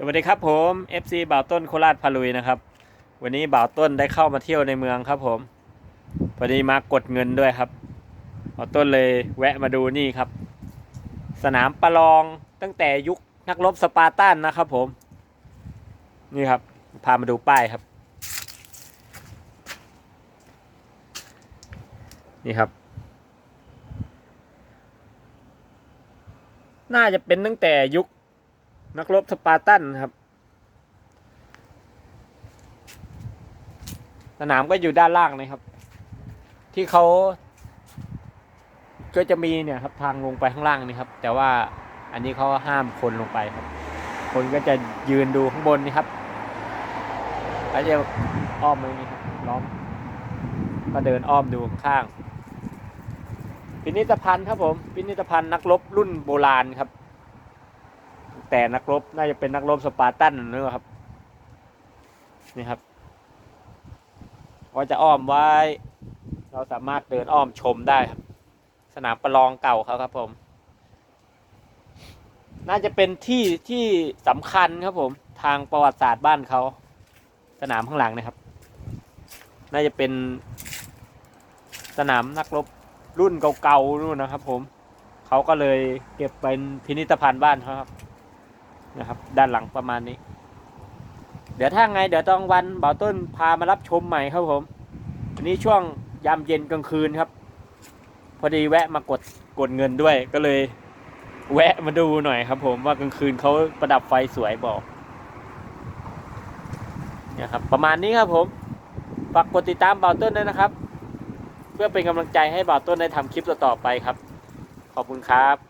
สวัสดีครับผม FC บ่าวต้นโคราชพาลุยนะครับ วันนี้บ่าวต้นได้เข้ามาเที่ยวในเมืองครับผมพอดีมากดเงินด้วยครับบ่าวต้นเลยแวะมาดูนี่ครับ สนามประลองตั้งแต่ยุคนักรบสปาร์ตันนะครับผม นี่ครับ พามาดูป้ายครับ นี่ครับ น่าจะเป็นตั้งแต่ยุค นักรบสปาร์ตันครับ สนามก็อยู่ด้านล่างนะครับ ที่เขาก็จะมีเนี่ยครับทางลงไปข้างล่างนี่ครับ แต่ว่าอันนี้เขาห้ามคนลงไปครับ คนก็จะยืนดูข้างบนนี่ครับแล้วจะอ้อมไปนี่ครับล้อม ก็เดินอ้อมดูข้างพินิธภัณฑ์ครับผมพินิธภัณฑ์นักรบรุ่นโบราณครับ แต่นักรบน่าจะเป็นนักรบสปาร์ตันนึกครับ นี่ครับก็จะอ้อมไว้ เราสามารถเดินอ้อมชมได้ครับ สนามประลองเก่าเขาครับผม น่าจะเป็นที่ที่สำคัญครับผม ทางประวัติศาสตร์บ้านเขา สนามข้างหลังนะครับ น่าจะเป็นสนามนักรบรุ่นเก่าๆนู่นนะครับผม เขาก็เลยเก็บเป็นพินิธภัณฑ์บ้านเขาครับ นะครับ ด้านหลังประมาณนี้ เดี๋ยวถ้าไงเดี๋ยวต้องวันบ่าวต้นพามารับชมใหม่ครับผมอันนี้ช่วงยามเย็นกลางคืนครับ พอดีแวะมากดกดเงินด้วยก็เลย แวะมาดูหน่อยครับผมว่ากลางคืนเขาประดับไฟสวยบอกเนี่ยครับประมาณนี้ครับผมฝากกดติดตามบ่าวต้นด้วยนะครับ เพื่อเป็นกำลังใจให้บ่าวต้นได้ทำคลิปต่อๆไปครับ ขอบคุณครับ